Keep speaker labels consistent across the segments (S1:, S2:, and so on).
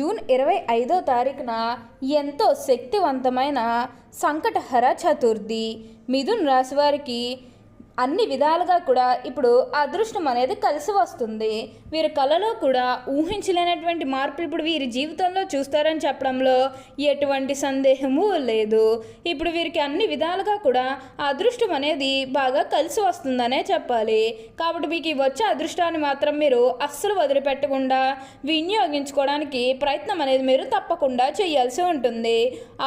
S1: June ఇరవై ఐదో తారీఖున ఎంతో శక్తివంతమైన సంకటహర చతుర్థి. మిథున్ రాశివారికి అన్ని విధాలుగా కూడా ఇప్పుడు అదృష్టం అనేది కలిసి వస్తుంది. వీరి కళలో కూడా ఊహించలేనటువంటి మార్పులు ఇప్పుడు వీరి జీవితంలో చూస్తారని చెప్పడంలో ఎటువంటి సందేహము లేదు. ఇప్పుడు వీరికి అన్ని విధాలుగా కూడా అదృష్టం అనేది బాగా కలిసి వస్తుందనే చెప్పాలి. కాబట్టి మీకు వచ్చే అదృష్టాన్ని మాత్రం మీరు అస్సలు వదిలిపెట్టకుండా వినియోగించుకోవడానికి ప్రయత్నం అనేది మీరు తప్పకుండా చేయాల్సి ఉంటుంది.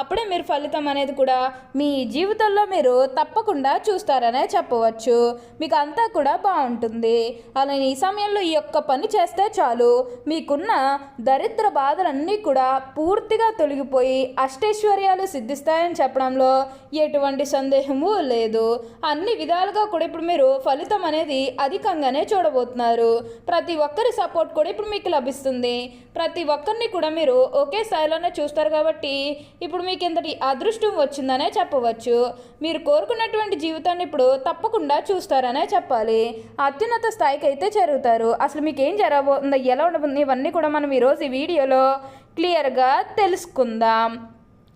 S1: అప్పుడే మీరు ఫలితం అనేది కూడా మీ జీవితంలో మీరు తప్పకుండా చూస్తారనే చెప్పవచ్చు. మీకు అంతా కూడా బాగుంటుంది. అలా ఈ సమయంలో ఈ యొక్క పని చేస్తే చాలు. మీకున్న దరిద్ర బాధలన్నీ కూడా పూర్తిగా తొలగిపోయి అష్టైశ్వర్యాలు సిద్ధిస్తాయని చెప్పడంలో ఎటువంటి సందేహము లేదు. అన్ని విధాలుగా కూడా ఇప్పుడు మీరు ఫలితం అనేది అధికంగానే చూడబోతున్నారు. ప్రతి ఒక్కరి సపోర్ట్ కూడా ఇప్పుడు మీకు లభిస్తుంది. ప్రతి ఒక్కరిని కూడా మీరు ఒకే స్థాయిలోనే చూస్తారు కాబట్టి ఇప్పుడు మీకు ఇంతటి అదృష్టం వచ్చిందనే చెప్పవచ్చు. మీరు కోరుకున్నటువంటి జీవితాన్ని ఇప్పుడు తప్పకుండా చూస్తారనే చెప్పాలి. అత్యున్నత స్థాయికి అయితే చేరుతారు. అసలు మీకు ఏం జరగబోతుందో? ఎలా ఉండబోతుంది? ఇవన్నీ కూడా మనం ఈరోజు ఈ వీడియోలో క్లియర్గా తెలుసుకుందాం.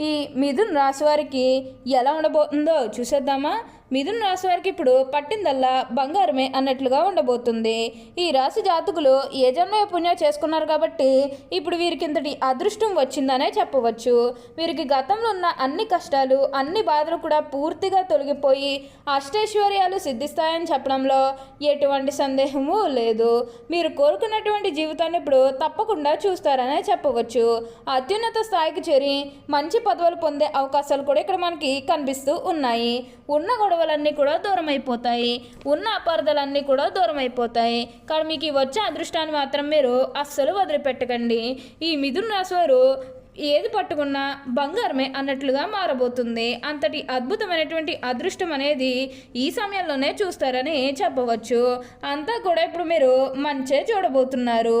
S1: ఈ మిథున్ రాశి వారికి ఎలా ఉండబోతుందో చూసేద్దామా? మిథున రాశి వారికి ఇప్పుడు పట్టిందల్లా బంగారమే అన్నట్లుగా ఉండబోతుంది. ఈ రాశి జాతకులు ఏ జన్మ పుణ్యం చేసుకున్నారు కాబట్టి ఇప్పుడు వీరికి ఇంతటి అదృష్టం వచ్చిందనే చెప్పవచ్చు. వీరికి గతంలో ఉన్న అన్ని కష్టాలు అన్ని బాధలు కూడా పూర్తిగా తొలగిపోయి అష్టైశ్వర్యాలు సిద్ధిస్తాయని చెప్పడంలో ఎటువంటి సందేహము లేదు. మీరు కోరుకున్నటువంటి జీవితాన్ని ఇప్పుడు తప్పకుండా చూస్తారనే చెప్పవచ్చు. అత్యున్నత స్థాయికి చేరి మంచి పదవులు పొందే అవకాశాలు కూడా ఇక్కడ మనకి కనిపిస్తూ ఉన్నాయి. ఉన్న గొడవలన్నీ కూడా దూరం అయిపోతాయి ఉన్న అపార్థాలన్నీ కూడా దూరం అయిపోతాయి కానీ మీకు వచ్చే అదృష్టాన్ని మాత్రం మీరు అస్సలు వదిలిపెట్టకండి. ఈ మిథున రాశి వారు ఏది పట్టుకున్నా బంగారమే అన్నట్లుగా మారబోతుంది. అంతటి అద్భుతమైనటువంటి అదృష్టం అనేది ఈ సమయంలోనే చూస్తారని చెప్పవచ్చు. అంతా కూడా ఇప్పుడు మీరు మంచే చూడబోతున్నారు.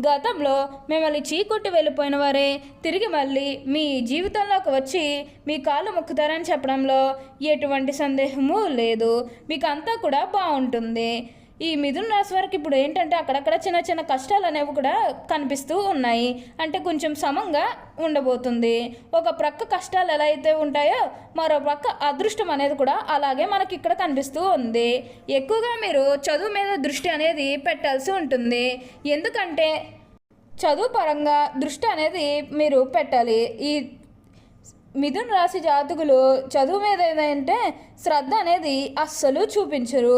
S1: గతంలో మిమ్మల్ని చీకొట్టి వెళ్ళిపోయిన వారే. తిరిగి మళ్ళీ మీ జీవితంలోకి వచ్చి మీ కాళ్ళు మొక్కుతారని చెప్పడంలో ఎటువంటి సందేహము లేదు. మీకు అంతా కూడా బాగుంటుంది ఈ మిథున రాశి వారికి ఇప్పుడు ఏంటంటే అక్కడక్కడ చిన్న చిన్న కష్టాలు అనేవి కూడా కనిపిస్తూ ఉన్నాయి. అంటే కొంచెం సమంగా ఉండబోతుంది. ఒక ప్రక్క కష్టాలు ఎలా అయితే ఉంటాయో మరో ప్రక్క అదృష్టం అనేది కూడా అలాగే మనకి ఇక్కడ కనిపిస్తూ ఉంది. ఎక్కువగా మీరు చదువు మీద దృష్టి అనేది పెట్టాల్సి ఉంటుంది. ఎందుకంటే చదువు పరంగా దృష్టి అనేది మీరు పెట్టాలి. ఈ మిథున్ రాశి జాతకులు చదువు మీద ఏదంటే శ్రద్ధ అనేది అస్సలు చూపించరు.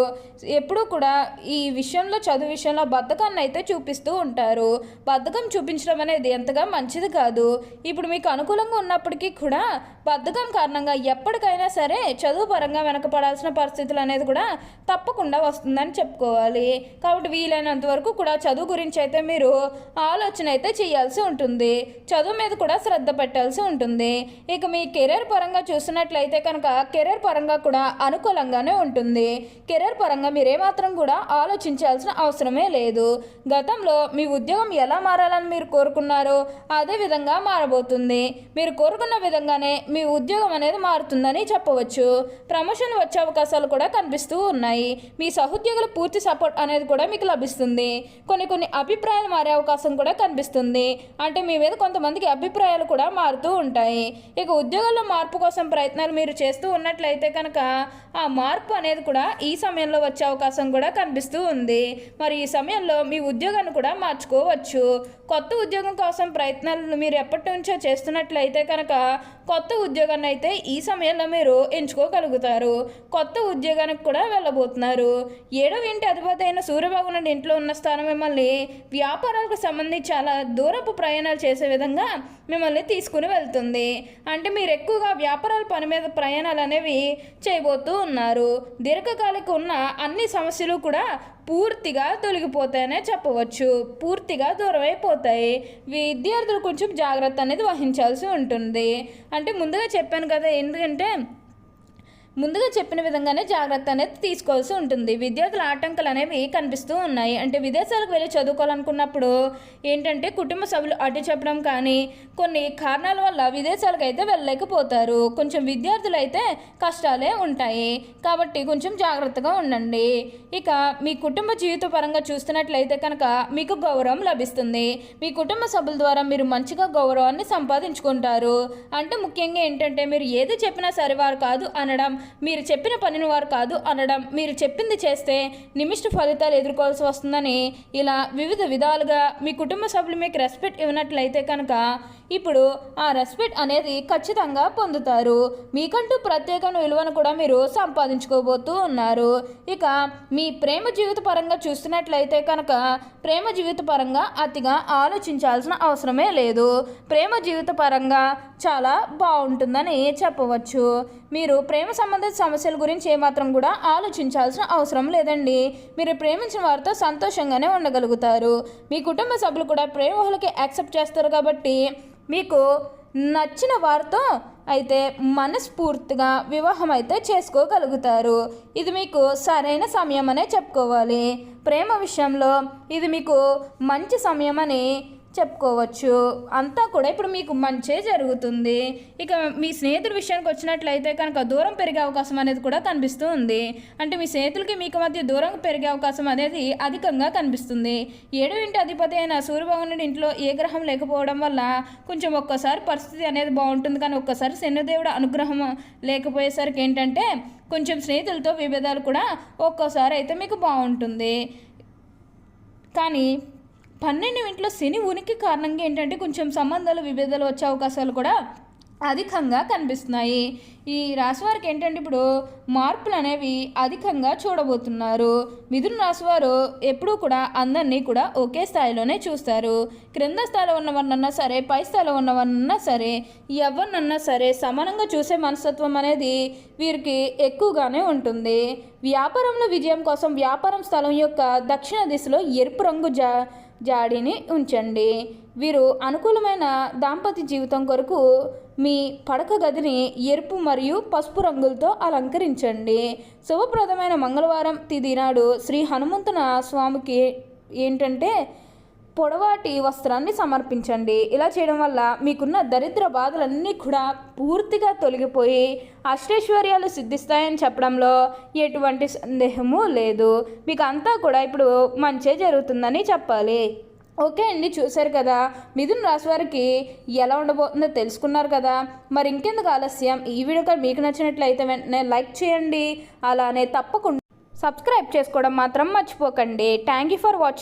S1: ఎప్పుడూ కూడా ఈ విషయంలో చదువు విషయంలో బద్ధకాన్ని అయితే చూపిస్తూ ఉంటారు. బద్ధకం చూపించడం అనేది ఎంతగా మంచిది కాదు. ఇప్పుడు మీకు అనుకూలంగా ఉన్నప్పటికీ కూడా బద్ధకం కారణంగా ఎప్పటికైనా సరే చదువు పరంగా వెనకపడాల్సిన పరిస్థితులు అనేది కూడా తప్పకుండా వస్తుందని చెప్పుకోవాలి. కాబట్టి వీలైనంత వరకు కూడా చదువు గురించి అయితే మీరు ఆలోచన అయితే చేయాల్సి ఉంటుంది. చదువు మీద కూడా శ్రద్ధ పెట్టాల్సి ఉంటుంది. ఇక ఇక మీ కెరీర్ పరంగా చూసినట్లయితే కనుక కెరీర్ పరంగా కూడా అనుకూలంగానే ఉంటుంది. కెరీర్ పరంగా మీరేమాత్రం కూడా ఆలోచించాల్సిన అవసరమే లేదు. గతంలో మీ ఉద్యోగం ఎలా మారాలని మీరు కోరుకున్నారో అదే విధంగా మారబోతుంది. మీరు కోరుకున్న విధంగానే మీ ఉద్యోగం అనేది మారుతుందని చెప్పవచ్చు. ప్రమోషన్ వచ్చే అవకాశాలు కూడా కనిపిస్తూ ఉన్నాయి. మీ సహోద్యోగుల పూర్తి సపోర్ట్ అనేది కూడా మీకు లభిస్తుంది. కొన్ని కొన్ని అభిప్రాయాలు మారే అవకాశం కూడా కనిపిస్తుంది. అంటే మీ మీద కొంతమందికి అభిప్రాయాలు కూడా మారుతూ ఉంటాయి. ఇక ఉద్యోగాల్లో మార్పు కోసం ప్రయత్నాలు మీరు చేస్తూ ఉన్నట్లయితే కనుక ఆ మార్పు అనేది కూడా ఈ సమయంలో వచ్చే అవకాశం కూడా కనిపిస్తూ ఉంది. మరి ఈ సమయంలో మీ ఉద్యోగాన్ని కూడా మార్చుకోవచ్చు. కొత్త ఉద్యోగం కోసం ప్రయత్నాలను మీరు ఎప్పటి నుంచో చేస్తున్నట్లయితే కనుక కొత్త ఉద్యోగాన్ని అయితే ఈ సమయంలో మీరు ఎంచుకోగలుగుతారు. కొత్త ఉద్యోగానికి కూడా వెళ్ళబోతున్నారు. ఏడవ ఇంటి అధిపతి అయిన సూర్యబాబు నుండి ఇంట్లో ఉన్న స్థానం మిమ్మల్ని వ్యాపారాలకు సంబంధించి చాలా దూరపు ప్రయాణాలు చేసే విధంగా మిమ్మల్ని తీసుకుని వెళ్తుంది. అంటే మీరు ఎక్కువగా వ్యాపారాల పని మీద ప్రయాణాలు అనేవి చేయబోతూ ఉన్నారు. దీర్ఘకాలిక ఉన్న అన్ని సమస్యలు కూడా పూర్తిగా తొలగిపోతాయనే చెప్పవచ్చు. పూర్తిగా దూరం అయిపోతాయి విద్యార్థులు కొంచెం జాగ్రత్త అనేది వహించాల్సి ఉంటుంది. అంటే ముందుగా చెప్పాను కదా ఎందుకంటే ముందుగా చెప్పిన విధంగానే జాగ్రత్త అనేది తీసుకోవాల్సి ఉంటుంది. విద్యార్థుల ఆటంకాలు అనేవి కనిపిస్తూ ఉన్నాయి. అంటే విదేశాలకు వెళ్ళి చదువుకోవాలనుకున్నప్పుడు ఏంటంటే కుటుంబ సభ్యులు అడ్డు చెప్పడం కానీ కొన్ని కారణాల వల్ల విదేశాలకు అయితే వెళ్ళలేకపోతారు. కొంచెం విద్యార్థులు అయితే కష్టాలే ఉంటాయి. కాబట్టి కొంచెం జాగ్రత్తగా ఉండండి. ఇక మీ కుటుంబ జీవిత పరంగా చూస్తున్నట్లయితే కనుక మీకు గౌరవం లభిస్తుంది. మీ కుటుంబ సభ్యుల ద్వారా మీరు మంచిగా గౌరవాన్ని సంపాదించుకుంటారు. అంటే ముఖ్యంగా ఏంటంటే మీరు ఏది చెప్పినా సరే వారు కాదు అనడం మీరు చెప్పిన పనిని వారు కాదు అనడం మీరు చెప్పింది చేస్తే నిమిష్ట ఫలితాలు ఎదుర్కోవాల్సి వస్తుందని ఇలా వివిధ విధాలుగా మీ కుటుంబ సభ్యులు మీకు రెస్పెక్ట్ ఇవ్వనట్లయితే కనుక ఇప్పుడు ఆ రెస్పెక్ట్ అనేది ఖచ్చితంగా పొందుతారు. మీకంటూ ప్రత్యేకమైన విలువను కూడా మీరు సంపాదించుకోబోతూ ఉన్నారు. ఇక మీ ప్రేమ జీవిత పరంగా చూస్తున్నట్లయితే కనుక ప్రేమ జీవిత పరంగా అతిగా ఆలోచించాల్సిన అవసరమే లేదు. ప్రేమ జీవిత పరంగా చాలా బాగుంటుందని చెప్పవచ్చు. మీరు ప్రేమ సంబంధిత సమస్యల గురించి ఏమాత్రం కూడా ఆలోచించాల్సిన అవసరం లేదండి. మీరు ప్రేమించిన వారితో సంతోషంగానే ఉండగలుగుతారు. మీ కుటుంబ సభ్యులు కూడా ప్రేమహులకి యాక్సెప్ట్ చేస్తారు కాబట్టి మీకు నచ్చిన వారితో అయితే మనస్ఫూర్తిగా వివాహం అయితే చేసుకోగలుగుతారు. ఇది మీకు సరైన సమయం అనే చెప్పుకోవాలి. ప్రేమ విషయంలో ఇది మీకు మంచి సమయం అని చెప్పుకోవచ్చు. అంతా కూడా ఇప్పుడు మీకు మంచే జరుగుతుంది. ఇక మీ స్నేహితుల విషయానికి వచ్చినట్లయితే కనుక దూరం పెరిగే అవకాశం అనేది కూడా కనిపిస్తూ ఉంది. అంటే మీ స్నేహితులకి మీకు మధ్య దూరం పెరిగే అవకాశం అనేది అధికంగా కనిపిస్తుంది. ఏడు ఇంటి అధిపతి అయిన సూర్యభగవానుడి ఇంట్లో ఏ గ్రహం లేకపోవడం వల్ల కొంచెం ఒక్కసారి పరిస్థితి అనేది బాగుంటుంది. కానీ ఒక్కసారి శనిదేవుడు అనుగ్రహం లేకపోయేసరికి ఏంటంటే కొంచెం స్నేహితులతో విభేదాలు కూడా ఒక్కోసారి అయితే మీకు బాగుంటుంది. కానీ పన్నెండు ఇంట్లో శని ఉనికి కారణంగా ఏంటంటే కొంచెం సంబంధాలు విభేదాలు వచ్చే అవకాశాలు కూడా అధికంగా కనిపిస్తున్నాయి. ఈ రాశివారికి ఏంటంటే ఇప్పుడు మార్పులు అనేవి అధికంగా చూడబోతున్నారు. మిథున రాశివారు ఎప్పుడూ కూడా అందరినీ కూడా ఒకే స్థాయిలోనే చూస్తారు. క్రింద స్థాయిలో ఉన్నవన్నన్నా సరే పై స్థాయిలో ఉన్నవన్నా సరే ఎవరినన్నా సరే సమానంగా చూసే మనస్తత్వం అనేది వీరికి ఎక్కువగానే ఉంటుంది. వ్యాపారంలో విజయం కోసం వ్యాపారం స్థలం యొక్క దక్షిణ దిశలో ఎరుపు రంగు జా జాడీని ఉంచండి. వీరు అనుకూలమైన దాంపత్య జీవితం కొరకు మీ పడక గదిని ఎరుపు మరియు పసుపు రంగులతో అలంకరించండి. శుభప్రదమైన మంగళవారం తిది నాడు శ్రీ హనుమంతున స్వామికి ఏంటంటే పొడవాటి వస్త్రాన్ని సమర్పించండి. ఇలా చేయడం వల్ల మీకున్న దరిద్ర బాధలన్నీ కూడా పూర్తిగా తొలగిపోయి అష్టైశ్వర్యాలు సిద్ధిస్తాయని చెప్పడంలో ఎటువంటి సందేహము లేదు. మీకు అంతా కూడా ఇప్పుడు మంచే జరుగుతుందని చెప్పాలి. ఓకే అండి చూశారు కదా. మిథున్ రాశి వారికి ఎలా ఉండబోతుందో తెలుసుకున్నారు కదా. మరి ఇంకెందుకు ఆలస్యం? ఈ వీడియో మీకు నచ్చినట్లయితే వెంటనే లైక్ చేయండి. అలానే తప్పకుండా సబ్స్క్రైబ్ చేసుకోవడం మాత్రం మర్చిపోకండి. Thank you for watching